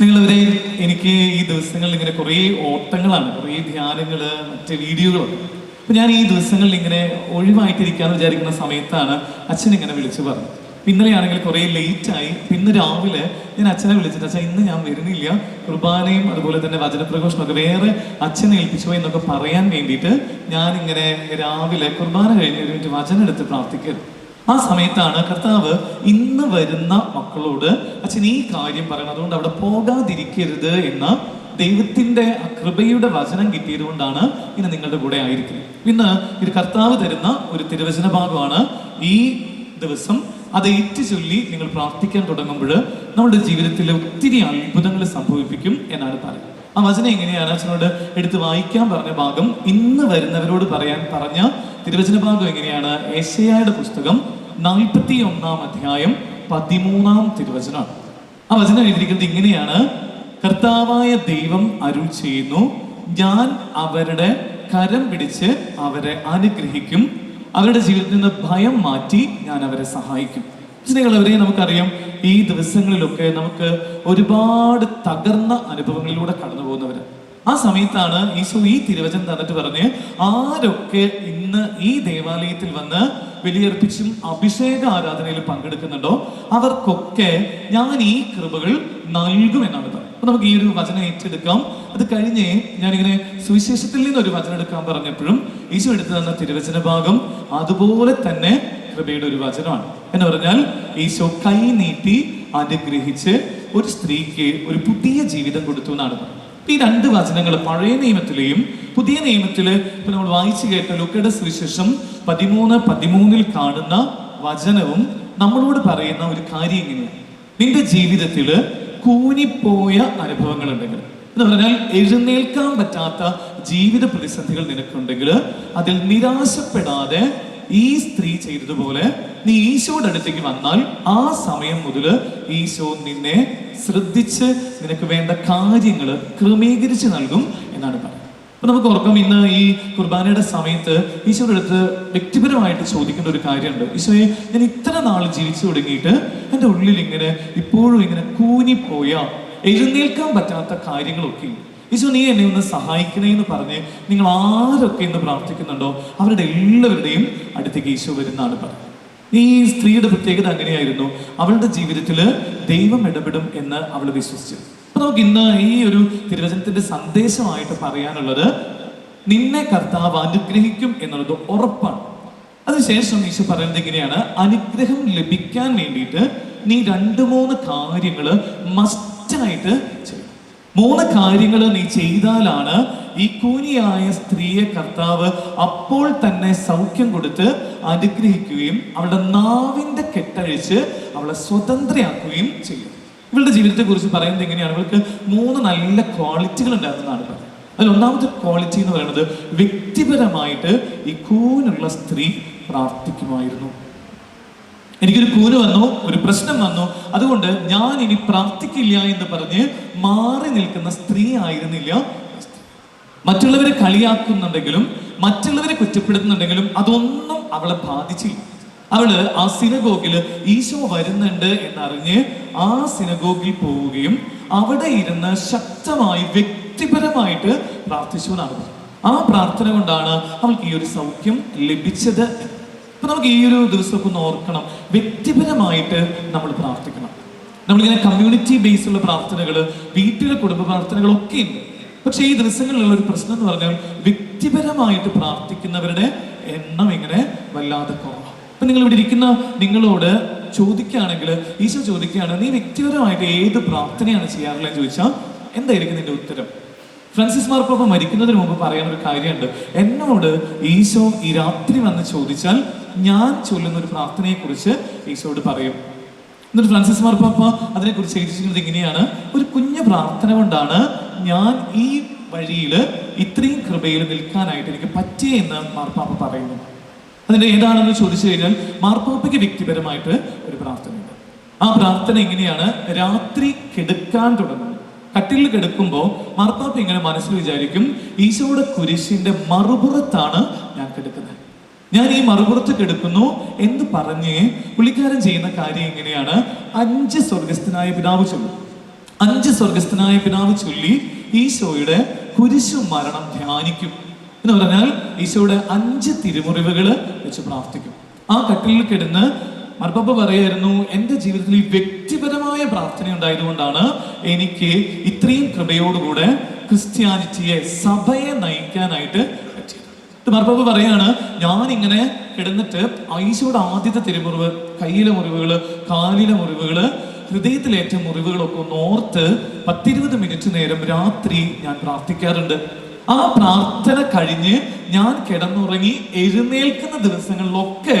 നിങ്ങളവരെ എനിക്ക് ഈ ദിവസങ്ങളിൽ ഇങ്ങനെ കുറേ ഓട്ടങ്ങളാണ് കുറേ ധ്യാനങ്ങൾ മറ്റ് വീഡിയോകളൊക്കെ അപ്പൊ ഞാൻ ഈ ദിവസങ്ങളിൽ ഇങ്ങനെ ഒഴിവായിട്ടിരിക്കാന്ന് വിചാരിക്കുന്ന സമയത്താണ് അച്ഛൻ ഇങ്ങനെ വിളിച്ചു പറഞ്ഞു അപ്പൊ ഇന്നലെയാണെങ്കിൽ കുറേ ലേറ്റ് ആയി ഇന്ന് രാവിലെ ഞാൻ അച്ഛനെ വിളിച്ചിട്ട് അച്ഛൻ ഇന്ന് ഞാൻ വരുന്നില്ല. കുർബാനയും അതുപോലെ തന്നെ വചനപ്രഘോഷണമൊക്കെ വേറെ അച്ഛനെ ഏൽപ്പിച്ചു എന്നൊക്കെ പറയാൻ വേണ്ടിയിട്ട് ഞാനിങ്ങനെ രാവിലെ കുർബാന കഴിഞ്ഞ് ഒരു വചനം എടുത്ത് പ്രാർത്ഥിക്കരുത്. ആ സമയത്താണ് കർത്താവ് ഇന്ന് വരുന്ന മക്കളോട് അച്ഛൻ ഈ കാര്യം പറയണം. അതുകൊണ്ട് അവിടെ പോകാതിരിക്കരുത് എന്ന് ദൈവത്തിന്റെ കൃപയുടെ വചനം കിട്ടിയത് കൊണ്ടാണ് ഇന്ന് നിങ്ങളുടെ കൂടെ ആയിരിക്കുന്നത്. ഇന്ന് ഇത് കർത്താവ് തരുന്ന ഒരു തിരുവചന ഭാഗമാണ്. ഈ ദിവസം അത് ഏറ്റു ചൊല്ലി നിങ്ങൾ പ്രാർത്ഥിക്കാൻ തുടങ്ങുമ്പോൾ നമ്മുടെ ജീവിതത്തിൽ ഒത്തിരി അത്ഭുതങ്ങൾ സംഭവിപ്പിക്കും എന്നാണ് പറയുന്നത്. ആ വചനം എങ്ങനെയാണ്? അച്ഛനോട് എടുത്ത് വായിക്കാൻ പറഞ്ഞ ഭാഗം ഇന്ന് വരുന്നവരോട് പറയാൻ പറഞ്ഞ തിരുവചന ഭാഗം എങ്ങനെയാണ്? ഏഷ്യയുടെ പുസ്തകം നാൽപ്പത്തി ഒന്നാം അധ്യായം പതിമൂന്നാം തിരുവചനമാണ് ആ വചനം എഴുതിയിരിക്കുന്നത് ഇങ്ങനെയാണ്. കർത്താവായ ദൈവം അരുൾ ചെയ്യുന്നു. ഞാൻ അവരുടെ കരം പിടിച്ച് അവരെ അനുഗ്രഹിക്കും. അവരുടെ ജീവിതത്തിൽ നിന്ന് ഭയം മാറ്റി ഞാൻ അവരെ സഹായിക്കും. സ്നേഹികളവരെ നമുക്കറിയാം ഈ ദിവസങ്ങളിലൊക്കെ നമുക്ക് ഒരുപാട് തകർന്ന അനുഭവങ്ങളിലൂടെ കടന്നു പോകുന്നവര് ആ സമയത്താണ് ഈശോ ഈ തിരുവചനം തന്നിട്ട് പറഞ്ഞ് ആരൊക്കെ ഇന്ന് ഈ ദേവാലയത്തിൽ വന്ന് ബലിയർപ്പിച്ചും അഭിഷേക ആരാധനയിൽ പങ്കെടുക്കുന്നുണ്ടോ അവർക്കൊക്കെ ഞാൻ ഈ കൃപകൾ നൽകുമെന്നാണ് പറയുന്നത് അപ്പൊ നമുക്ക് ഈ ഒരു വചനം ഏറ്റെടുക്കാം. അത് കഴിഞ്ഞ് ഞാനിങ്ങനെ സുവിശേഷത്തിൽ നിന്ന് ഒരു വചനം എടുക്കാൻ പറഞ്ഞപ്പോഴും ഈശോ എടുത്തു തന്ന തിരുവചന ഭാഗം അതുപോലെ തന്നെ കൃപയുടെ ഒരു വചനമാണ്. എന്ന് പറഞ്ഞാൽ ഈശോ കൈ നീട്ടി അനുഗ്രഹിച്ച് ഒരു സ്ത്രീക്ക് ഒരു പുതിയ ജീവിതം കൊടുത്തു എന്നാണ് പറയുന്നത് ഈ രണ്ട് വചനങ്ങൾ പഴയ നിയമത്തിലെയും പുതിയ നിയമത്തിൽ ഇപ്പൊ നമ്മൾ വായിച്ചു കേട്ട ലുക്കയുടെ സുവിശേഷം പതിമൂന്ന് പതിമൂന്നിൽ കാണുന്ന വചനവും നമ്മളോട് പറയുന്ന ഒരു കാര്യം ഇങ്ങനെയാണ് നിന്റെ ജീവിതത്തിൽ കൂനിപ്പോയ അനുഭവങ്ങൾ ഉണ്ടെങ്കിൽ എന്ന് പറഞ്ഞാൽ എഴുന്നേൽക്കാൻ പറ്റാത്ത ജീവിത പ്രതിസന്ധികൾ നിനക്കുണ്ടെങ്കിൽ അതിൽ നിരാശപ്പെടാതെ ഈ സ്ത്രീ ചെയ്തതുപോലെ നീ ഈശോയുടെ അടുത്തേക്ക് വന്നാൽ ആ സമയം മുതൽ ഈശോ നിന്നെ ശ്രദ്ധിച്ച് നിനക്ക് വേണ്ട കാര്യങ്ങൾ ക്രമീകരിച്ച് നൽകും എന്നാണ് പറയുന്നത്. അപ്പൊ നമുക്ക് ഓർക്കാം ഇന്ന് ഈ കുർബാനയുടെ സമയത്ത് ഈശോയുടെ അടുത്ത് വ്യക്തിപരമായിട്ട് ചോദിക്കേണ്ട ഒരു കാര്യമുണ്ട്. ഈശോയെ ഞാൻ ഇത്ര നാൾ ജീവിച്ചു തുടങ്ങിയിട്ട് എന്റെ ഉള്ളിൽ ഇങ്ങനെ ഇപ്പോഴും ഇങ്ങനെ കൂനിപ്പോയ എഴുന്നേൽക്കാൻ പറ്റാത്ത കാര്യങ്ങളൊക്കെ. ഈശോ നീ എന്നെ ഒന്ന് സഹായിക്കണേ എന്ന് പറഞ്ഞ് നിങ്ങൾ ആരൊക്കെ ഇന്ന് പ്രാർത്ഥിക്കുന്നുണ്ടോ അവരുടെ എല്ലാവരുടെയും അടുത്തേക്ക് ഈശോ വരുന്നതാണ് പറയുന്നത്. ഈ സ്ത്രീയുടെ പ്രത്യേകത അങ്ങനെയായിരുന്നു. അവളുടെ ജീവിതത്തിൽ ദൈവം ഇടപെടും എന്ന് അവൾ വിശ്വസിച്ചു. അപ്പൊ നമുക്ക് ഇന്ന് ഈ ഒരു തിരുവചനത്തിന്റെ സന്ദേശമായിട്ട് പറയാനുള്ളത് നിന്നെ കർത്താവ് അനുഗ്രഹിക്കും എന്നുള്ളത് ഉറപ്പാണ്. അതിനുശേഷം ഈശോ പറയുന്നത് എങ്ങനെയാണ് അനുഗ്രഹം ലഭിക്കാൻ വേണ്ടിയിട്ട് നീ രണ്ട് മൂന്ന് കാര്യങ്ങൾ മസ്റ്റായിട്ട് ചെയ്യണം. മൂന്ന് കാര്യങ്ങൾ നീ ചെയ്താലാണ് ഈ കൂനിയായ സ്ത്രീയെ കർത്താവ് അപ്പോൾ തന്നെ സൗഖ്യം കൊടുത്ത് അനുഗ്രഹിക്കുകയും അവളുടെ നാവിന്റെ കെട്ടഴിച്ച് അവളെ സ്വതന്ത്രയാക്കുകയും ചെയ്യും. ഇവളുടെ ജീവിതത്തെക്കുറിച്ച് പറയുന്നത് എങ്ങനെയാണ്? ഇവൾക്ക് മൂന്ന് നല്ല ക്വാളിറ്റികൾ ഉണ്ടായിരുന്നതാണ് അതിൽ ഒന്നാമത്തെ ക്വാളിറ്റി എന്ന് പറയുന്നത് വ്യക്തിപരമായിട്ട് ഈ കൂനുള്ള സ്ത്രീ പ്രാർത്ഥിക്കുമായിരുന്നു. എനിക്കൊരു കൂന് വന്നു ഒരു പ്രശ്നം വന്നു. അതുകൊണ്ട് ഞാൻ ഇനി പ്രാർത്ഥിക്കില്ല എന്ന് പറഞ്ഞ് മാറി നിൽക്കുന്ന സ്ത്രീ ആയിരുന്നില്ല. മറ്റുള്ളവരെ കളിയാക്കുന്നുണ്ടെങ്കിലും മറ്റുള്ളവരെ കുറ്റപ്പെടുത്തുന്നുണ്ടെങ്കിലും അതൊന്നും അവളെ ബാധിച്ചില്ല. അവൾ ആ സിനഗോഗിൽ ഈശോ വരുന്നുണ്ട് എന്നറിഞ്ഞ് ആ സിനഗോഗിൽ പോവുകയും അവിടെ ഇരുന്ന് ശക്തമായി വ്യക്തിപരമായിട്ട് പ്രാർത്ഥിച്ചു എന്നാണ് ആ പ്രാർത്ഥന കൊണ്ടാണ് അവൾക്ക് ഈ ഒരു സൗഖ്യം ലഭിച്ചത് അപ്പൊ നമുക്ക് ഈ ഒരു ദിവസമൊക്കെ ഒന്ന് ഓർക്കണം. വ്യക്തിപരമായിട്ട് നമ്മൾ പ്രാർത്ഥിക്കണം. നമ്മളിങ്ങനെ കമ്മ്യൂണിറ്റി ബേസ്ഡുള്ള പ്രാർത്ഥനകൾ വീട്ടിലെ കുടുംബ പ്രാർത്ഥനകളൊക്കെ ഉണ്ട് പക്ഷേ ഈ ദിവസങ്ങളിലുള്ള ഒരു പ്രശ്നം എന്ന് പറഞ്ഞാൽ വ്യക്തിപരമായിട്ട് പ്രാർത്ഥിക്കുന്നവരുടെ എണ്ണം ഇങ്ങനെ വല്ലാതെ കുറവാണ് അപ്പൊ നിങ്ങൾ ഇവിടെ ഇരിക്കുന്ന നിങ്ങളോട് ചോദിക്കുകയാണെങ്കിൽ ഈശോ ചോദിക്കുകയാണ് നീ വ്യക്തിപരമായിട്ട് ഏത് പ്രാർത്ഥനയാണ് ചെയ്യാറുള്ളതെന്ന് ചോദിച്ചാൽ എന്തായിരിക്കും നിന്റെ ഉത്തരം? ഫ്രാൻസിസ് മാർപ്പാപ്പ മരിക്കുന്നതിന് മുമ്പ് പറയാൻ ഒരു കാര്യമുണ്ട്. എന്നോട് ഈശോ ഈ രാത്രി വന്ന് ചോദിച്ചാൽ ഞാൻ ചൊല്ലുന്ന ഒരു പ്രാർത്ഥനയെ കുറിച്ച് ഈശോട് പറയും. എന്നിട്ട് ഫ്രാൻസിസ് മാർപ്പാപ്പ അതിനെക്കുറിച്ച് എഴുതിച്ചിരിക്കുന്നത് ഇങ്ങനെയാണ്. ഒരു കുഞ്ഞു പ്രാർത്ഥന കൊണ്ടാണ് ഞാൻ ഈ വഴിയിൽ ഇത്രയും കൃപയിൽ നിൽക്കാനായിട്ട് എനിക്ക് പറ്റിയെന്ന് മാർപ്പാപ്പ പറയുന്നു. അതിന്റെ ഏതാണെന്ന് ചോദിച്ചു കഴിഞ്ഞാൽ മാർപ്പാപ്പയ്ക്ക് വ്യക്തിപരമായിട്ട് ഒരു പ്രാർത്ഥനയുണ്ട്. ആ പ്രാർത്ഥന എങ്ങനെയാണ്? രാത്രി കെടുക്കാൻ തുടങ്ങുന്നത് കട്ടിലിൽ കിടക്കുമ്പോൾ മർത്താപ്പ് ഇങ്ങനെ മനസ്സിൽ വിചാരിക്കും ഈശോയുടെ കുരിശിന്റെ മറുപുറത്താണ് ഞാൻ കിടക്കുന്നത്. ഞാൻ ഈ മറുപുറത്ത് കിടക്കുന്നു എന്ന് പറഞ്ഞ് പുള്ളിക്കാരൻ ചെയ്യുന്ന കാര്യം എങ്ങനെയാണ് അഞ്ച് സ്വർഗസ്ഥനായ പിതാവ് ചൊല്ലി. അഞ്ച് സ്വർഗസ്ഥനായ പിതാവ് ചൊല്ലി ഈശോയുടെ കുരിശു മരണം ധ്യാനിക്കും എന്ന് പറഞ്ഞാൽ ഈശോയുടെ അഞ്ച് തിരുമുറിവുകൾ വെച്ച് പ്രാർത്ഥിക്കും. ആ കട്ടിലിൽ കിടന്ന് മർപ്പപ്പ പറയായിരുന്നു എന്റെ ജീവിതത്തിൽ ഈ വ്യക്തിപരമായ പ്രാർത്ഥന ഉണ്ടായതുകൊണ്ടാണ് എനിക്ക് ഇത്രയും കൃപയോടുകൂടെ ക്രിസ്ത്യാനിറ്റിയെ സഭയെ നയിക്കാനായിട്ട് പറ്റിയത്. മർപ്പപ്പ പറയാണ് ഞാൻ ഇങ്ങനെ കിടന്നിട്ട് ഐശോയുടെ ആദ്യത്തെ തിരുമുറിവ് കയ്യിലെ മുറിവുകൾ കാലിലെ മുറിവുകൾ ഹൃദയത്തിലേറ്റ മുറിവുകളൊക്കെ ഒന്ന് ഓർത്ത് പത്തിരുപത് മിനിറ്റ് നേരം രാത്രി ഞാൻ പ്രാർത്ഥിക്കാറുണ്ട്. ആ പ്രാർത്ഥന കഴിഞ്ഞ് ഞാൻ കിടന്നുറങ്ങി എഴുന്നേൽക്കുന്ന ദിവസങ്ങളിലൊക്കെ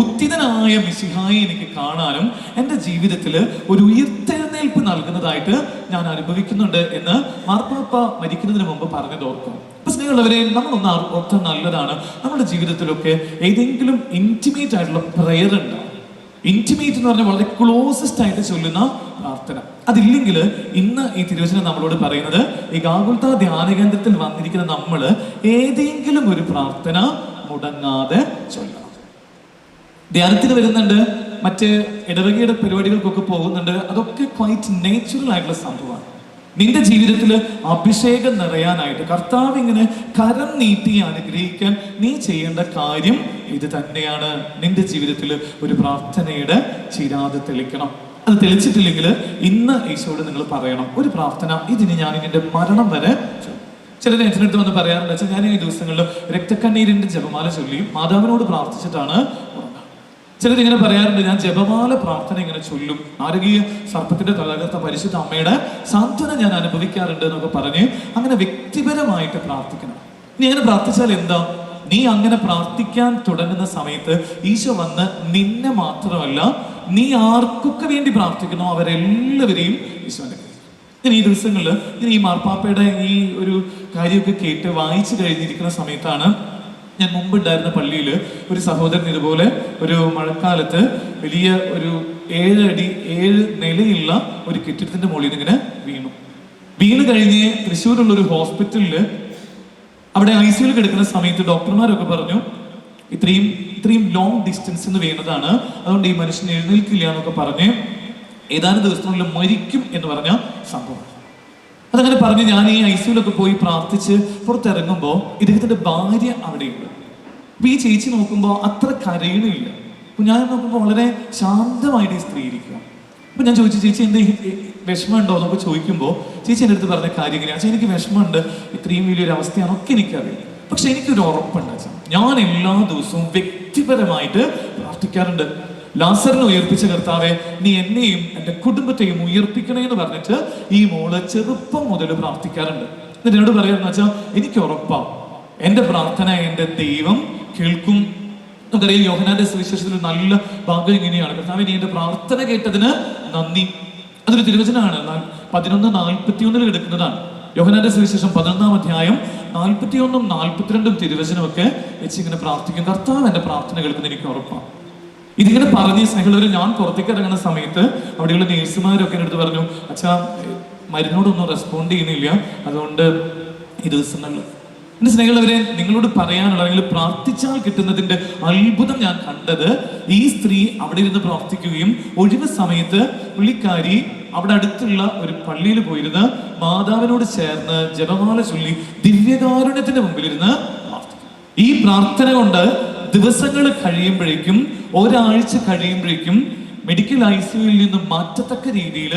ഉത്തിതനായ മിശിഹായി എനിക്ക് കാണാനും എന്റെ ജീവിതത്തിൽ ഒരു ഉയർത്തെഴുന്നേൽപ്പ് നൽകുന്നതായിട്ട് ഞാൻ അനുഭവിക്കുന്നുണ്ട് എന്ന് മാർപ്പാപ്പ മരിക്കുന്നതിന് മുമ്പ് പറഞ്ഞത് ഓർക്കും അപ്പൊ സ്നേഹമുള്ളവരെ നമ്മളൊന്ന് ഓർത്താൻ നല്ലതാണ്. നമ്മുടെ ജീവിതത്തിലൊക്കെ ഏതെങ്കിലും ഇന്റിമേറ്റ് ആയിട്ടുള്ള പ്രെയർ ഉണ്ടാവും ഇന്റിമേറ്റ് എന്ന് പറഞ്ഞാൽ വളരെ ക്ലോസസ്റ്റ് ആയിട്ട് ചൊല്ലുന്ന പ്രാർത്ഥന. അതില്ലെങ്കിൽ ഇന്ന് ഈ തിരുവചനം നമ്മളോട് പറയുന്നത് ഈ ഗാകുൽത്ത ധ്യാന കേന്ദ്രത്തിൽ വന്നിരിക്കുന്ന നമ്മൾ ഏതെങ്കിലും ഒരു പ്രാർത്ഥന മുടങ്ങാതെ ചൊല്ലണം. ധ്യാനത്തിന് വരുന്നുണ്ട്. മറ്റ് ഇടവകയുടെ പരിപാടികൾക്കൊക്കെ പോകുന്നുണ്ട്. അതൊക്കെ ക്വൈറ്റ് നേച്ചുറൽ ആയിട്ടുള്ള സംഭവമാണ്. നിന്റെ ജീവിതത്തിൽ അഭിഷേകം നിറയാനായിട്ട് കർത്താവ് ഇങ്ങനെ കരം നീട്ടി അനുഗ്രഹിക്കാൻ നീ ചെയ്യേണ്ട കാര്യം ഇത് തന്നെയാണ്. നിന്റെ ജീവിതത്തിൽ ഒരു പ്രാർത്ഥനയുടെ ചിരാത് തെളിക്കണം. അത് തെളിച്ചിട്ടില്ലെങ്കിൽ ഇന്ന് ഈശോട് നിങ്ങൾ പറയണം. ഒരു പ്രാർത്ഥന ഇതിന് ഞാൻ ഇതിന്റെ മരണം വരെ ചില എന്റെ അടുത്ത് വന്ന് പറയാറുണ്ട് വെച്ചാൽ ഞാൻ ഈ ദിവസങ്ങളിൽ രക്തക്കണ്ണീരിന്റെ ജപമാല ചൊല്ലിയും മാതാവിനോട് പ്രാർത്ഥിച്ചിട്ടാണ് ഇങ്ങനെ പറയാറുണ്ട് ഞാൻ ജപമാല പ്രാർത്ഥന ഇങ്ങനെ ചൊല്ലും. ആരോഗ്യ സർപ്പത്തിന്റെ തലകർത്ത പരിശുദ്ധ അമ്മയുടെ സാന്ത്വന ഞാൻ അനുഭവിക്കാറുണ്ട് എന്നൊക്കെ പറഞ്ഞ് അങ്ങനെ വ്യക്തിപരമായിട്ട് പ്രാർത്ഥിക്കണം. നീ അങ്ങനെ പ്രാർത്ഥിച്ചാൽ എന്താ? നീ അങ്ങനെ പ്രാർത്ഥിക്കാൻ തുടങ്ങുന്ന സമയത്ത് ഈശോ വന്ന് നിന്നെ മാത്രമല്ല നീ ആർക്കൊക്കെ വേണ്ടി പ്രാർത്ഥിക്കുന്നു അവരെല്ലാവരെയും ഈശോനെ ഞാൻ ഈ ദിവസങ്ങളിൽ ഞാൻ ഈ മാർപ്പാപ്പയുടെ ഈ ഒരു കാര്യമൊക്കെ കേട്ട് വായിച്ചു കഴിഞ്ഞിരിക്കുന്ന സമയത്താണ് ഞാൻ മുമ്പ് ഉണ്ടായിരുന്ന പള്ളിയിൽ ഒരു സഹോദരൻ ഇതുപോലെ ഒരു മഴക്കാലത്ത് വലിയ ഒരു ഏഴടി ഏഴ് നിലയുള്ള ഒരു കെട്ടിടത്തിന്റെ മുകളിൽ ഇങ്ങനെ വീണു. വീണ് കഴിഞ്ഞ് തൃശ്ശൂരുള്ള ഒരു ഹോസ്പിറ്റലിൽ അവിടെ ഐ സിയുൽ കിടക്കുന്ന സമയത്ത് ഡോക്ടർമാരൊക്കെ പറഞ്ഞു ഇത്രയും ഇത്രയും ലോങ് ഡിസ്റ്റൻസ് എന്ന് വീണതാണ്. അതുകൊണ്ട് ഈ മനുഷ്യൻ എഴുന്നേൽക്കില്ല എന്നൊക്കെ പറഞ്ഞ് ഏതാനും ദിവസത്തിനുള്ളിൽ മരിക്കും എന്ന് പറഞ്ഞ സംഭവം. അതങ്ങനെ പറഞ്ഞ് ഞാൻ ഈ ഐ സിയുലൊക്കെ പോയി പ്രാർത്ഥിച്ച് പുറത്തിറങ്ങുമ്പോൾ ഇദ്ദേഹത്തിന്റെ ഭാര്യ അവിടെയുണ്ട്. അപ്പൊ ഈ ചേച്ചി നോക്കുമ്പോൾ അത്ര കരയണില്ല അപ്പൊ ഞാൻ നോക്കുമ്പോൾ വളരെ ശാന്തമായിട്ട് ഈ സ്ത്രീ ഇരിക്കുക അപ്പൊ ഞാൻ ചോദിച്ചു ചേച്ചി എന്ത് വിഷമമുണ്ടോ? എന്നൊക്കെ ചോദിക്കുമ്പോൾ ചേച്ചി എന്റെ അടുത്ത് പറഞ്ഞ കാര്യം എങ്ങനെയാണ് എനിക്ക് വിഷമമുണ്ട്. ഇത്രയും വലിയൊരു അവസ്ഥയാണൊക്കെ എനിക്കറിയാം പക്ഷെ എനിക്കൊരു ഉറപ്പുണ്ട് ഞാൻ എല്ലാ ദിവസവും വ്യക്തിപരമായിട്ട് പ്രാർത്ഥിക്കാറുണ്ട്. ലാസറിനെ ഉയർപ്പിച്ച കർത്താവെ നീ എന്നെയും എന്റെ കുടുംബത്തെയും ഉയർപ്പിക്കണേ എന്ന് പറഞ്ഞിട്ട് ഈ മോൾ ചെറുപ്പം മുതൽ പ്രാർത്ഥിക്കാറുണ്ട്. എന്നിട്ട് എന്നോട് പറയാന്ന് വെച്ചാൽ എനിക്ക് ഉറപ്പാ. എന്റെ പ്രാർത്ഥന എന്റെ ദൈവം കേൾക്കും. നമുക്കറിയാം യോഹനാന്റെ സുവിശേഷത്തിൽ നല്ല ഭാഗം ഇങ്ങനെയാണ്. കർത്താവ് നീ എന്റെ പ്രാർത്ഥന കേട്ടതിന് നന്ദി. അതൊരു തിരുവചനമാണ്. പതിനൊന്ന് നാൽപ്പത്തി ഒന്നിൽ കിടക്കുന്നതാണ് യോഹനാന്റെ സുവിശേഷം പതിനൊന്നാം അധ്യായം നാൽപ്പത്തിയൊന്നും നാൽപ്പത്തിരണ്ടും തിരുവചനമൊക്കെ വെച്ച് ഇങ്ങനെ പ്രാർത്ഥിക്കും. കർത്താവ് എന്റെ പ്രാർത്ഥന കേൾക്കുന്ന എനിക്ക് ഉറപ്പാണ് ഇതിങ്ങനെ പറഞ്ഞ് സ്നേഹമുള്ളവർ ഞാൻ പുറത്തേക്ക് ഇറങ്ങുന്ന സമയത്ത് അവിടെയുള്ള നേഴ്സുമാരൊക്കെ എന്റെ അടുത്ത് പറഞ്ഞു അച്ഛാ മരുന്നോടൊന്നും റെസ്പോണ്ട് ചെയ്യുന്നില്ല. അതുകൊണ്ട് ഈ ദിവസങ്ങളിൽ എന്റെ സ്നേഹമുള്ളവരെ നിങ്ങളോട് പറയാനുള്ള അല്ലെങ്കിൽ പ്രാർത്ഥിച്ചാൽ കിട്ടുന്നതിന്റെ അത്ഭുതം ഞാൻ കണ്ടത് ഈ സ്ത്രീ അവിടെ ഇരുന്ന് പ്രാർത്ഥിക്കുകയും ഒഴിവ് സമയത്ത് പുള്ളിക്കാരി അവിടെ അടുത്തുള്ള ഒരു പള്ളിയിൽ പോയിരുന്ന് മാതാവിനോട് ചേർന്ന് ജപമാല ചൊല്ലി ദിവ്യകാരുണ്യത്തിന്റെ മുമ്പിലിരുന്ന് ഈ പ്രാർത്ഥന കൊണ്ട് ദിവസങ്ങൾ കഴിയുമ്പോഴേക്കും ഒരാഴ്ച കഴിയുമ്പോഴേക്കും മെഡിക്കൽ ഐ സിയുയിൽ നിന്ന് മാറ്റത്തക്ക രീതിയിൽ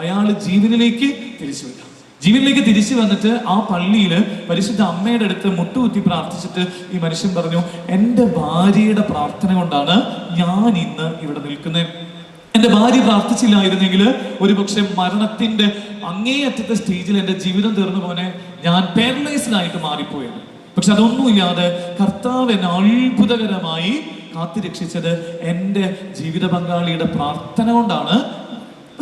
അയാൾ ജീവനിലേക്ക് തിരിച്ചു വരാം. ജീവനിലേക്ക് തിരിച്ചു വന്നിട്ട് ആ പള്ളിയിൽ പരിശുദ്ധ അമ്മയുടെ അടുത്ത് മുട്ടുകുത്തി പ്രാർത്ഥിച്ചിട്ട് ഈ മനുഷ്യൻ പറഞ്ഞു എന്റെ ഭാര്യയുടെ പ്രാർത്ഥന കൊണ്ടാണ് ഞാൻ ഇന്ന് ഇവിടെ നിൽക്കുന്നത് എന്റെ ഭാര്യ പ്രാർത്ഥിച്ചില്ലായിരുന്നെങ്കിൽ ഒരുപക്ഷെ മരണത്തിന്റെ അങ്ങേയറ്റത്തെ സ്റ്റേജിൽ എന്റെ ജീവിതം തീർന്നു പോനെ ഞാൻ പാരലൈസ്ഡായിട്ട് മാറിപ്പോയത് പക്ഷെ അതൊന്നുമില്ലാതെ കർത്താവ് എന്നെ അത്ഭുതകരമായി കാത്തിരക്ഷിച്ചത് എന്റെ ജീവിത പങ്കാളിയുടെ പ്രാർത്ഥന കൊണ്ടാണ്.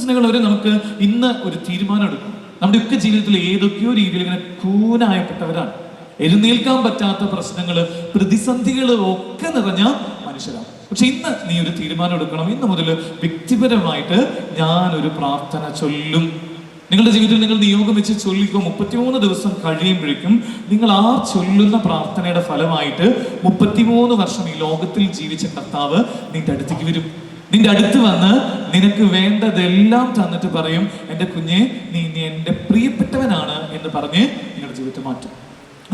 സ്നേഹമുള്ളവരെ നമുക്ക് ഇന്ന് ഒരു തീരുമാനം എടുക്കും നമ്മുടെ ഒക്കെ ജീവിതത്തിൽ ഏതൊക്കെയോ രീതിയിൽ ഇങ്ങനെ കൂനായപ്പെട്ടവരാണ് എഴുന്നേൽക്കാൻ പറ്റാത്ത പ്രശ്നങ്ങൾ പ്രതിസന്ധികൾ ഒക്കെ നിറഞ്ഞ മനുഷ്യരാണ്. പക്ഷെ ഇന്ന് നീ ഒരു തീരുമാനം എടുക്കണം ഇന്ന് മുതൽ വ്യക്തിപരമായിട്ട് ഞാനൊരു പ്രാർത്ഥന ചൊല്ലും. നിങ്ങളുടെ ജീവിതത്തിൽ നിങ്ങൾ നിയോഗം വെച്ച് ചൊല്ലിക്കോ മുപ്പത്തിമൂന്ന് ദിവസം കഴിയുമ്പോഴേക്കും നിങ്ങൾ ആ ചൊല്ലുന്ന പ്രാർത്ഥനയുടെ ഫലമായിട്ട് മുപ്പത്തിമൂന്ന് വർഷം ഈ ലോകത്തിൽ ജീവിച്ച കർത്താവ് നിന്റെ അടുത്തേക്ക് വരും. നിന്റെ അടുത്ത് വന്ന് നിനക്ക് വേണ്ടതെല്ലാം തന്നിട്ട് പറയും എന്റെ കുഞ്ഞെ നീ ഇനി എന്റെ പ്രിയപ്പെട്ടവനാണ് എന്ന് പറഞ്ഞ് നിങ്ങളുടെ ജീവിതത്തെ മാറ്റും.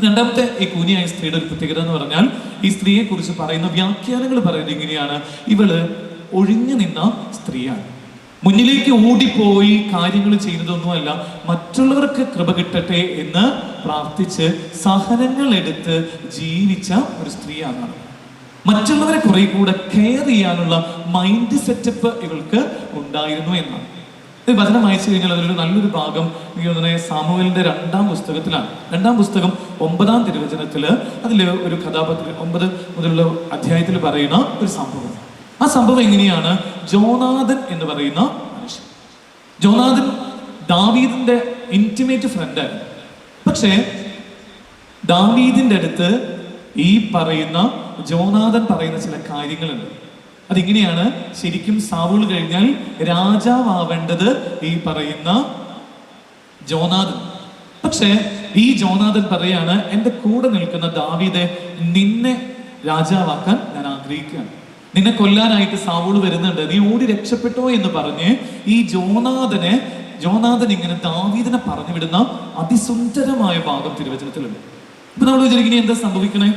രണ്ടാമത്തെ ഈ കൂനിയായ സ്ത്രീയുടെ ഒരു പ്രത്യേകത എന്ന് പറഞ്ഞാൽ ഈ സ്ത്രീയെ കുറിച്ച് പറയുന്ന വ്യാഖ്യാനങ്ങൾ പറയുന്നത് ഇങ്ങനെയാണ്. ഇവൾ ഒഴിഞ്ഞു നിന്ന സ്ത്രീയാണ്. മുന്നിലേക്ക് ഓടിപ്പോയി കാര്യങ്ങൾ ചെയ്യുന്നതൊന്നുമല്ല മറ്റുള്ളവർക്ക് കൃപ കിട്ടട്ടെ എന്ന് പ്രാർത്ഥിച്ച് സഹനങ്ങൾ എടുത്ത് ജീവിച്ച ഒരു സ്ത്രീയാണ്. മറ്റുള്ളവരെ കുറെ കൂടെ കെയർ ചെയ്യാനുള്ള മൈൻഡ് സെറ്റപ്പ് ഇവൾക്ക് ഉണ്ടായിരുന്നു എന്നാണ്. ഇത് വചനം വായിച്ചു കഴിഞ്ഞാൽ അതിലൊരു നല്ലൊരു ഭാഗം എനിക്ക് തോന്നുന്നത് സാമുവലിന്റെ രണ്ടാം പുസ്തകത്തിലാണ്. രണ്ടാം പുസ്തകം ഒമ്പതാം തിരുവചനത്തിൽ അതിൽ ഒരു കഥാപാത്രം ഒമ്പത് മുതലുള്ള അധ്യായത്തിൽ പറയുന്ന ഒരു സംഭവം. ആ സംഭവം എങ്ങനെയാണ്? ജോനാഥൻ എന്ന് പറയുന്ന മനുഷ്യൻ. ജോനാഥൻ ദാവീദിന്റെ ഇന്റിമേറ്റ് ഫ്രണ്ടായിരുന്നു പക്ഷേ ദാവീദിന്റെ അടുത്ത് ഈ പറയുന്ന ജോനാഥൻ പറയുന്ന ചില കാര്യങ്ങളുണ്ട്. അതിങ്ങനെയാണ്? ശരിക്കും സാവൂൾ കഴിഞ്ഞാൽ രാജാവേണ്ടത് ഈ പറയുന്ന ജോനാഥൻ. പക്ഷേ ഈ ജോനാഥൻ പറയാണ് എന്റെ കൂടെ നിൽക്കുന്ന ദാവീദെ നിന്നെ രാജാവാക്കാൻ ഞാൻ ആഗ്രഹിക്കുകയാണ്. നിന്നെ കൊല്ലാനായിട്ട് സാവൂൾ വരുന്നുണ്ട്. നീ ഓടി രക്ഷപ്പെട്ടോ എന്ന് പറഞ്ഞ് ഈ ജോനാഥനെ ജോനാഥൻ ഇങ്ങനെ ദാവീദിനെ പറഞ്ഞു വിടുന്ന അതിസുന്ദരമായ ഭാഗം തിരുവചനത്തിലുണ്ട്. ഇപ്പൊ നമ്മൾ വിചാരിക്കുന്നത് എന്താ സംഭവിക്കണേ?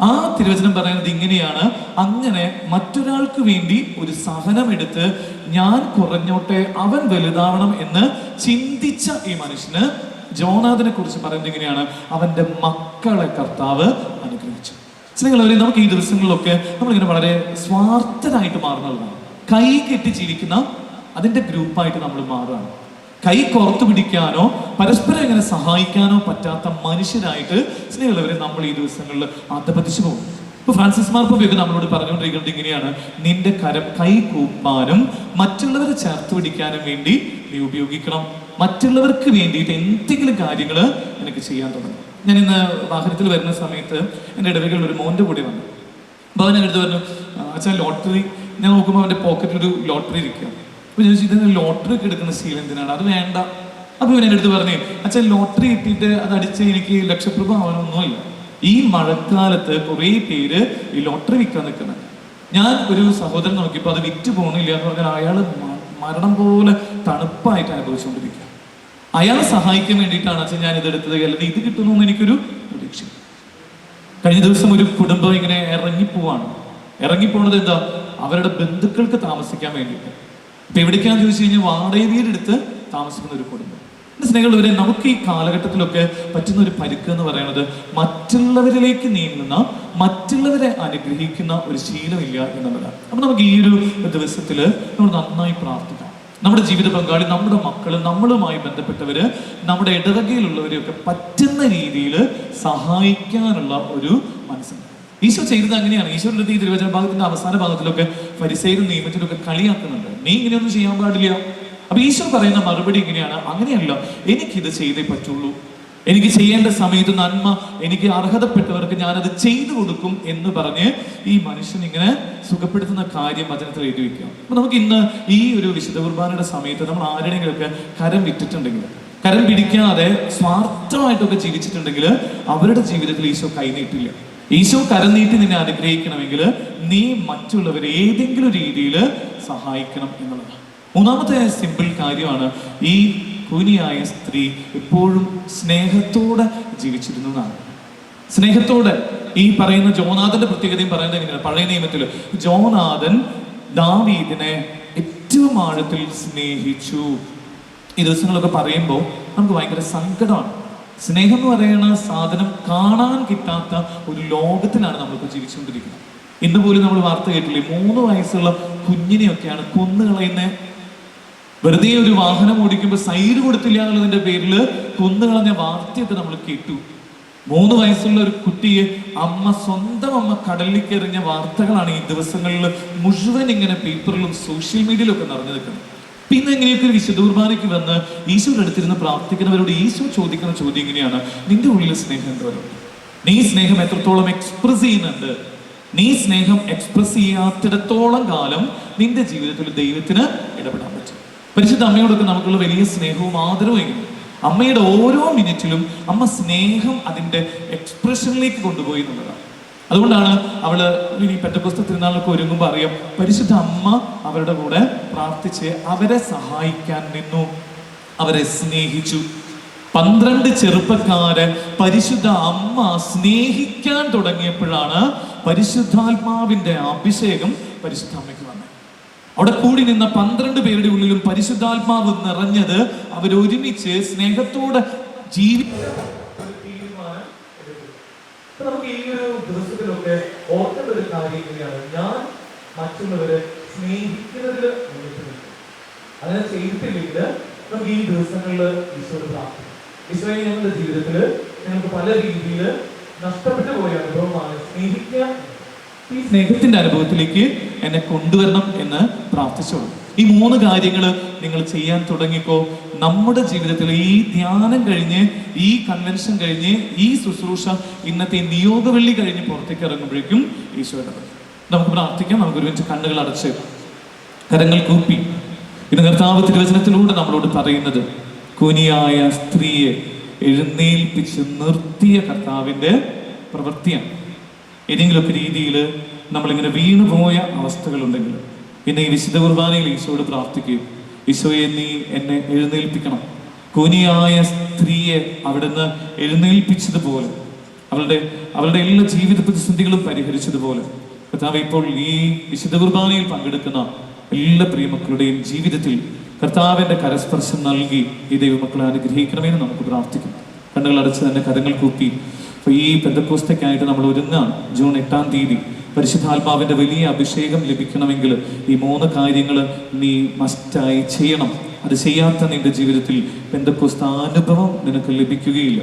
ആ തിരുവചനം പറയുന്നത് ഇങ്ങനെയാണ്. അങ്ങനെ മറ്റൊരാൾക്ക് വേണ്ടി ഒരു സഹനം എടുത്ത് ഞാൻ കുറഞ്ഞോട്ടെ അവൻ വലുതാവണം എന്ന് ചിന്തിച്ച ഈ മനുഷ്യന് ജോനാഥനെ കുറിച്ച് പറയുന്നത് ഇങ്ങനെയാണ്. അവന്റെ മക്കളെ കർത്താവ് അനുഗ്രഹിച്ചു സ്നേഹമുള്ളവരെ നമുക്ക് ഈ ദിവസങ്ങളിലൊക്കെ നമ്മളിങ്ങനെ വളരെ സ്വാർത്ഥരായിട്ട് മാറുന്നതാണ്. കൈ കെട്ടി ജീവിക്കുന്ന അതിന്റെ ഗ്രൂപ്പായിട്ട് നമ്മൾ മാറുകയാണ്. കൈ കോർത്തു പിടിക്കാനോ പരസ്പരം ഇങ്ങനെ സഹായിക്കാനോ പറ്റാത്ത മനുഷ്യരായിട്ട് സ്നേഹമുള്ളവരെ നമ്മൾ ഈ ദിവസങ്ങളിൽ അധപതിച്ചു പോകും. ഇപ്പൊ ഫ്രാൻസിസ് മാർപ്പൊക്കെ നമ്മളോട് പറഞ്ഞുകൊണ്ടിരിക്കുന്നത് ഇങ്ങനെയാണ്. നിന്റെ കരം കൈ കൂപ്പാനും മറ്റുള്ളവരെ ചേർത്ത് പിടിക്കാനും വേണ്ടി നീ ഉപയോഗിക്കണം. മറ്റുള്ളവർക്ക് വേണ്ടിയിട്ട് എന്തെങ്കിലും കാര്യങ്ങൾ എനിക്ക് ചെയ്യാൻ തുടങ്ങും ഞാൻ ഇന്ന് വാഹനത്തിൽ വരുന്ന സമയത്ത് എന്റെ ഇടവകളിൽ ഒരു മോന്റെ കൂടി വന്നു. അപ്പോൾ അവൻ പറഞ്ഞു അച്ഛൻ ലോട്ടറി. ഞാൻ നോക്കുമ്പോൾ അവന്റെ പോക്കറ്റിൽ ഒരു ലോട്ടറി ഇരിക്കുക അപ്പോൾ ഞാൻ ചോദിച്ചു ഇതിന് ലോട്ടറി ഒക്കെ എടുക്കുന്ന ശീലം എന്തിനാണ്? അത് വേണ്ട. അപ്പോൾ ഇവൻ എന്റെ അടുത്ത് പറഞ്ഞു അച്ഛൻ ലോട്ടറി കിട്ടിയിട്ട് അത് അടിച്ച് എനിക്ക് ലക്ഷപ്രഭ ആവാനൊന്നുമില്ല ഈ മഴക്കാലത്ത് കുറേ പേര് ഈ ലോട്ടറി വിൽക്കാൻ നിൽക്കുന്നത് ഞാൻ ഒരു സഹോദരൻ നോക്കിയപ്പോൾ അത് വിറ്റ് പോകണില്ല എന്ന് പറഞ്ഞാൽ അയാൾ മരണം പോലെ തണുപ്പായിട്ട് അനുഭവിച്ചുകൊണ്ടിരിക്കുക അയാളെ സഹായിക്കാൻ വേണ്ടിയിട്ടാണ് അച്ഛൻ ഞാൻ ഇത് എടുത്തത് അല്ലെങ്കിൽ ഇത് കിട്ടുന്നു എനിക്കൊരു പ്രതീക്ഷ കഴിഞ്ഞ ദിവസം ഒരു കുടുംബം ഇങ്ങനെ ഇറങ്ങിപ്പോവാണ് ഇറങ്ങിപ്പോണത് എന്താ? അവരുടെ ബന്ധുക്കൾക്ക് താമസിക്കാൻ വേണ്ടിയിട്ട്. ഇപ്പൊ എവിടേക്കാന്ന് ചോദിച്ചു കഴിഞ്ഞാൽ വാടക വീടെടുത്ത് താമസിക്കുന്ന ഒരു കുടുംബം. സ്നേഹമുള്ളവരെ നമുക്ക് ഈ കാലഘട്ടത്തിലൊക്കെ പറ്റുന്ന ഒരു പരുക്ക് എന്ന് പറയുന്നത് മറ്റുള്ളവരിലേക്ക് നീങ്ങുന്ന മറ്റുള്ളവരെ അനുഗ്രഹിക്കുന്ന ഒരു ശീലമില്ല എന്നുള്ളതാണ്. അപ്പൊ നമുക്ക് ഈ ഒരു ദിവസത്തിൽ നമ്മൾ നന്നായി പ്രാർത്ഥിക്കാം. നമ്മുടെ ജീവിത പങ്കാളി നമ്മുടെ മക്കൾ നമ്മളുമായി ബന്ധപ്പെട്ടവര് നമ്മുടെ ഇടവകയിലുള്ളവരെയൊക്കെ പറ്റുന്ന രീതിയിൽ സഹായിക്കാനുള്ള ഒരു മനസ്സാണ് ഈശോ ചെയ്തത് അങ്ങനെയാണ്. ഈശോയുടെ ഈ തിരുവചന ഭാഗത്തിന്റെ അവസാന ഭാഗത്തിലൊക്കെ പരിസരും നിയമത്തിലൊക്കെ കളിയാക്കുന്നുണ്ട്. നീ ഇങ്ങനെയൊന്നും ചെയ്യാൻ പാടില്ല. അപ്പൊ ഈശോ പറയുന്ന മറുപടി ഇങ്ങനെയാണ്. അങ്ങനെയല്ല. എനിക്കിത് ചെയ്തേ പറ്റുള്ളൂ. എനിക്ക് ചെയ്യേണ്ട സമയത്ത് നന്മ എനിക്ക് അർഹതപ്പെട്ടവർക്ക് ഞാനത് ചെയ്തു കൊടുക്കും എന്ന് പറഞ്ഞ് ഈ മനുഷ്യൻ ഇങ്ങനെ സുഖപ്പെടുത്തുന്ന കാര്യം വചനത്തിൽ എഴുതി വയ്ക്കുക അപ്പൊ നമുക്ക് ഇന്ന് ഈ ഒരു വിശുദ്ധ കുർബാനയുടെ സമയത്ത് നമ്മൾ ആരുടെയെങ്കിലൊക്കെ കരം വിറ്റിട്ടുണ്ടെങ്കിൽ കരം പിടിക്കാതെ സ്വാർത്ഥമായിട്ടൊക്കെ ജീവിച്ചിട്ടുണ്ടെങ്കിൽ അവരുടെ ജീവിതത്തിൽ ഈശോ കൈനീട്ടില്ല. ഈശോ കരം നീട്ടി നിന്നെ അനുഗ്രഹിക്കണമെങ്കിൽ നീ മറ്റുള്ളവരെ ഏതെങ്കിലും രീതിയിൽ സഹായിക്കണം എന്നുള്ളതാണ്. മൂന്നാമത്തെ സിമ്പിൾ കാര്യമാണ് ഈ കൂനിയായ സ്ത്രീ എപ്പോഴും സ്നേഹത്തോടെ ജീവിച്ചിരുന്നു എന്നാണ്. സ്നേഹത്തോടെ ഈ പറയുന്ന ജോനാഥന്റെ പ്രത്യേകതയും പറയുന്നത് എങ്ങനെയാണ്? പഴയ നിയമത്തിൽ ജോനാഥൻ ദാവീദിനെ ഏറ്റവും ആഴത്തിൽ സ്നേഹിച്ചു. ഈ ദിവസങ്ങളൊക്കെ പറയുമ്പോൾ നമുക്ക് ഭയങ്കര സങ്കടമാണ്. സ്നേഹം എന്ന് പറയുന്ന സാധനം കാണാൻ കിട്ടാത്ത ഒരു ലോകത്തിലാണ് നമ്മളിപ്പോൾ ജീവിച്ചുകൊണ്ടിരിക്കുന്നത്. ഇന്ന് പോലും നമ്മൾ വാർത്ത കേട്ടില്ലേ? മൂന്ന് വയസ്സുള്ള കുഞ്ഞിനെയൊക്കെയാണ് കൊന്നുകളയുന്ന വെറുതെ ഒരു വാഹനം ഓടിക്കുമ്പോൾ സൈഡ് കൊടുത്തില്ല എന്നുള്ളതിന്റെ പേരിൽ കുന്നുകളഞ്ഞ വാർത്തയൊക്കെ നമ്മൾ കേട്ടു. മൂന്ന് വയസ്സുള്ള ഒരു കുട്ടിയെ അമ്മ സ്വന്തം അമ്മ കടലിലേക്ക് എറിഞ്ഞ വാർത്തകളാണ് ഈ ദിവസങ്ങളിൽ മുഴുവൻ ഇങ്ങനെ പേപ്പറിലും സോഷ്യൽ മീഡിയയിലും ഒക്കെ നിറഞ്ഞു നിൽക്കുന്നത്. പിന്നെ എങ്ങനെയൊക്കെ വിശുദ്ധ വന്ന് ഈശോയുടെ അടുത്തിരുന്ന് പ്രാർത്ഥിക്കുന്നവരോട് ഈശോ ചോദിക്കുന്ന ചോദ്യം ഇങ്ങനെയാണ്. നിന്റെ ഉള്ളിൽ സ്നേഹം എന്തോരം നീ സ്നേഹം എത്രത്തോളം എക്സ്പ്രസ് ചെയ്യുന്നുണ്ട്? നീ സ്നേഹം എക്സ്പ്രസ് ചെയ്യാത്തിടത്തോളം കാലം നിന്റെ ജീവിതത്തിൽ ദൈവത്തിന് ഇടപെടാൻ പറ്റും. പരിശുദ്ധ അമ്മയോടൊക്കെ നമുക്കുള്ള വലിയ സ്നേഹവും ആദരവും അമ്മയുടെ ഓരോ മിനിറ്റിലും അമ്മ സ്നേഹം അതിന്റെ എക്സ്പ്രഷനിലേക്ക് കൊണ്ടുപോയി എന്നുള്ളതാണ്. അതുകൊണ്ടാണ് അവൾ ഇനി പെറ്റപ്പുസ്ത തിരുനാളൊക്കെ ഒരുങ്ങുമ്പോൾ അറിയാം പരിശുദ്ധ അമ്മ അവരുടെ കൂടെ പ്രാർത്ഥിച്ച് അവരെ സഹായിക്കാൻ നിന്നു. അവരെ സ്നേഹിച്ചു. പന്ത്രണ്ട് ചെറുപ്പക്കാരെ പരിശുദ്ധ അമ്മ സ്നേഹിക്കാൻ തുടങ്ങിയപ്പോഴാണ് പരിശുദ്ധാത്മാവിന്റെ അഭിഷേകം പരിശുദ്ധ അമ്മയ്ക്ക് അവിടെ കൂടി നിന്ന പന്ത്രണ്ട് പേരുടെ ഉള്ളിലും പരിശുദ്ധാത്മാവ് നിറഞ്ഞത് അവരൊരുമിച്ച് സ്നേഹത്തോടെ. അപ്പൊ നമുക്ക് ഈ ഒരു ദിവസത്തിലൊക്കെ ഓർക്കേണ്ട ഒരു കാര്യം ഇങ്ങനെയാണ് ഞാൻ മറ്റുള്ളവരെ സ്നേഹിക്കുന്നതിൽ മുന്നിട്ട് അങ്ങനെ ചെയ്തിട്ടില്ലെങ്കിൽ നമുക്ക് ഈ ദിവസങ്ങളിൽ ഈശോട് പ്രാർത്ഥിക്കാം ഈശോയെ ഞങ്ങളുടെ ജീവിതത്തിൽ ഞങ്ങൾക്ക് പല രീതിയിൽ നഷ്ടപ്പെട്ടു പോയ അനുഭവമാണ് സ്നേഹിക്കുക. ഈ സ്നേഹത്തിന്റെ അനുഭവത്തിലേക്ക് എന്നെ കൊണ്ടുവരണം എന്ന് പ്രാർത്ഥിച്ചോളൂ. ഈ മൂന്ന് കാര്യങ്ങൾ നിങ്ങൾ ചെയ്യാൻ തുടങ്ങിക്കോ. നമ്മുടെ ജീവിതത്തിൽ ഈ ധ്യാനം കഴിഞ്ഞ് ഈ കൺവെൻഷൻ കഴിഞ്ഞ് ഈ ശുശ്രൂഷ ഇന്നത്തെ നിയോഗവെള്ളി കഴിഞ്ഞ് പുറത്തേക്ക് ഇറങ്ങുമ്പോഴേക്കും ഈശോയുടെ നമുക്ക് പ്രാർത്ഥിക്കാം. നമുക്ക് ഒരുമിച്ച് കണ്ണുകൾ അടച്ച് കരങ്ങൾ കൂപ്പി. ഇത് കർത്താവ് തിരുവചനത്തിലൂടെ നമ്മളോട് പറയുന്നത് കുനിയായ സ്ത്രീയെ എഴുന്നേൽപ്പിച്ച് നിർത്തിയ കർത്താവിന്റെ പ്രവൃത്തിയാണ്. ഏതെങ്കിലുമൊക്കെ രീതിയിൽ നമ്മളിങ്ങനെ വീണുപോയ അവസ്ഥകളുണ്ടെങ്കിൽ പിന്നെ ഈ വിശുദ്ധ കുർബാനയിൽ ഈശോയോട് പ്രാർത്ഥിക്കുകയും ഈശോയെ നീ എന്നെ എഴുന്നേൽപ്പിക്കണം. കുനിയായ സ്ത്രീയെ അവിടുന്ന് എഴുന്നേൽപ്പിച്ചതുപോലെ അവളുടെ അവളുടെ എല്ലാ ജീവിത പ്രതിസന്ധികളും പരിഹരിച്ചതുപോലെ കർത്താവ് ഇപ്പോൾ ഈ വിശുദ്ധ കുർബാനയിൽ പങ്കെടുക്കുന്ന എല്ലാ പ്രിയമക്കളുടെയും ജീവിതത്തിൽ കർത്താവിന്റെ കരസ്പർശം നൽകി ഈ ദൈവമക്കളെ അനുഗ്രഹിക്കണമെന്ന് നമുക്ക് പ്രാർത്ഥിക്കാം കണ്ണുകൾ അടച്ച് തന്നെ കരങ്ങൾ കൂപ്പി അപ്പൊ ഈ പെന്തക്കോസ്തയ്ക്കായിട്ട് നമ്മൾ ഒരുങ്ങാണ് ജൂൺ എട്ടാം തീയതി പരിശുദ്ധാത്മാവിന്റെ വലിയ അഭിഷേകം ലഭിക്കണമെങ്കിൽ ഈ മൂന്ന് കാര്യങ്ങൾ നീ മസ്റ്റായി ചെയ്യണം. അത് ചെയ്യാത്ത നിന്റെ ജീവിതത്തിൽ പെന്തക്കോസ്ത അനുഭവം നിനക്ക് ലഭിക്കുകയില്ല.